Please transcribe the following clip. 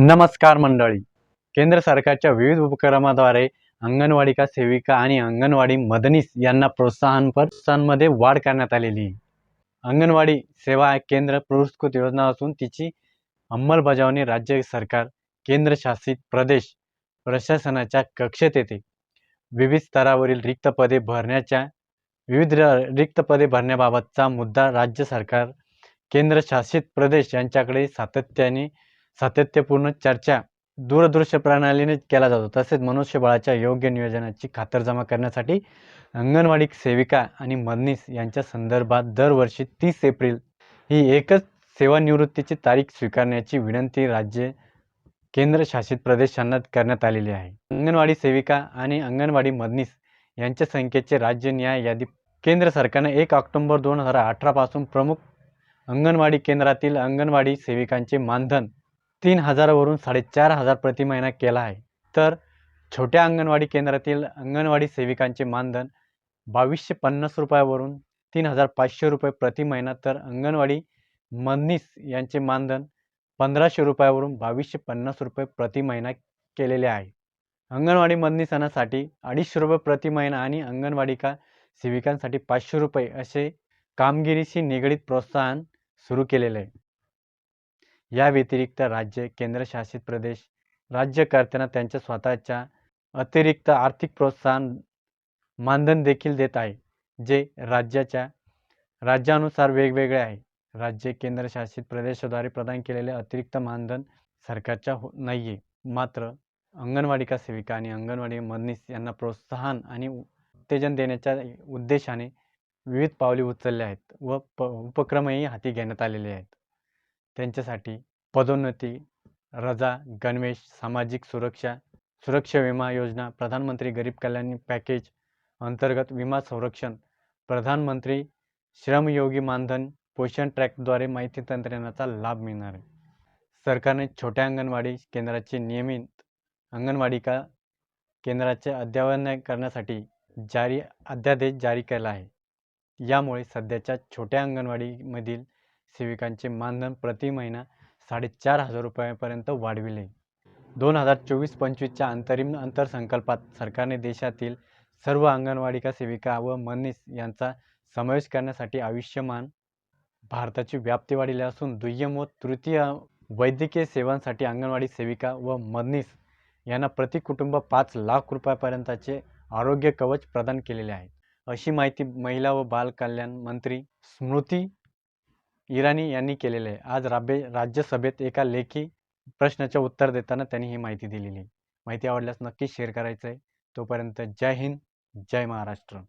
नमस्कार मंडळी. केंद्र सरकारच्या विविध उपक्रमाद्वारे अंगणवाडिका सेविका आणि अंगणवाडी मदनीस यांना प्रोत्साहनपर प्रोत्साहनमध्ये वाढ करण्यात आलेली. आहे अंगणवाडी सेवा केंद्र पुरस्कृत योजना असून तिची अंमलबजावणी राज्य सरकार केंद्रशासित प्रदेश प्रशासनाच्या कक्षेत येते. विविध स्तरावरील रिक्त पदे भरण्याच्या विविध र- रिक्त पदे भरण्याबाबतचा मुद्दा राज्य सरकार केंद्रशासित प्रदेश यांच्याकडे सातत्याने सातत्यपूर्ण चर्चा दूरदृश्य प्रणालीने केला जातो. तसेच मनुष्यबळाच्या योग्य नियोजनाची खातरजमा करण्यासाठी अंगणवाडी सेविका आणि मदनीस यांच्या संदर्भात दरवर्षी तीस एप्रिल ही एकच सेवानिवृत्तीची तारीख स्वीकारण्याची विनंती राज्य केंद्रशासित प्रदेशांना करण्यात आलेली आहे. अंगणवाडी सेविका आणि अंगणवाडी मदनीस यांच्या संख्येचे राज्य न्याय यादी केंद्र सरकारने एक ऑक्टोंबर दोन हजार अठरापासून प्रमुख अंगणवाडी केंद्रातील अंगणवाडी सेविकांचे मानधन तीन हजारावरून साडेचार हजार प्रति महिना केला आहे. तर छोट्या अंगणवाडी केंद्रातील अंगणवाडी सेविकांचे मानधन बावीसशे पन्नास रुपयावरून तीन हजार पाचशे रुपये प्रति महिना तर अंगणवाडी मदनीस यांचे मानधन पंधराशे रुपयावरून बावीसशे पन्नास रुपये प्रति महिना केलेले आहे. अंगणवाडी मदनीसनासाठी अडीचशे रुपये प्रति महिना आणि अंगणवाडिका सेविकांसाठी पाचशे रुपये असे कामगिरीशी निगडीत प्रोत्साहन सुरू केलेले आहे. या व्यतिरिक्त राज्य केंद्रशासित प्रदेश राज्यकर्त्यांना त्यांच्या स्वतःच्या अतिरिक्त आर्थिक प्रोत्साहन मानधन देखील देत आहे जे राज्याच्या राज्यानुसार वेगवेगळे आहे. राज्य केंद्रशासित प्रदेशाद्वारे प्रदान केलेले अतिरिक्त मानधन सरकारच्या हो नाही आहे मात्र अंगणवाडिका सेविका आणि अंगणवाडी मदनीस यांना प्रोत्साहन आणि उत्तेजन देण्याच्या उद्देशाने विविध पावले उचलले आहेत व प उपक्रमही हाती घेण्यात आलेले आहेत. त्यांच्यासाठी पदोन्नती रजा गणवेश सामाजिक सुरक्षा सुरक्षा विमा योजना प्रधानमंत्री गरीब कल्याण पॅकेज अंतर्गत विमा संरक्षण प्रधानमंत्री श्रमयोगी मानधन पोषण ट्रॅकद्वारे माहिती तंत्रज्ञानाचा लाभ मिळणार. आहे सरकारने छोट्या अंगणवाडी केंद्राचे नियमित अंगणवाडिका केंद्राचे अद्ययावत करण्यासाठी जारी अध्यादेश जारी केला आहे. यामुळे सध्याच्या छोट्या अंगणवाडीमधील सेविकांचे मानधन प्रति महिना साडेचार हजार रुपयापर्यंत वाढविले. दोन हजार चोवीस पंचवीसच्या अंतरिम अंतरसंकल्पात सरकारने देशातील सर्व अंगणवाडिका सेविका व मनीस यांचा समावेश करण्यासाठी आयुष्यमान भारताची व्याप्ती वाढली असून दुय्यम व तृतीय वैद्यकीय सेवांसाठी अंगणवाडी सेविका व मदनीस यांना प्रति कुटुंब पाच लाख रुपयापर्यंतचे आरोग्य कवच प्रदान केलेले आहे. अशी माहिती महिला व बाल कल्याण मंत्री स्मृती इराणी यांनी केलेले आहे. आज राबे राज्यसभेत एका लेखी प्रश्नाचे उत्तर देताना त्यांनी ही माहिती दिलेली आहे. माहिती आवडल्यास नक्की शेअर करायचं आहे तोपर्यंत जय हिंद जय महाराष्ट्र.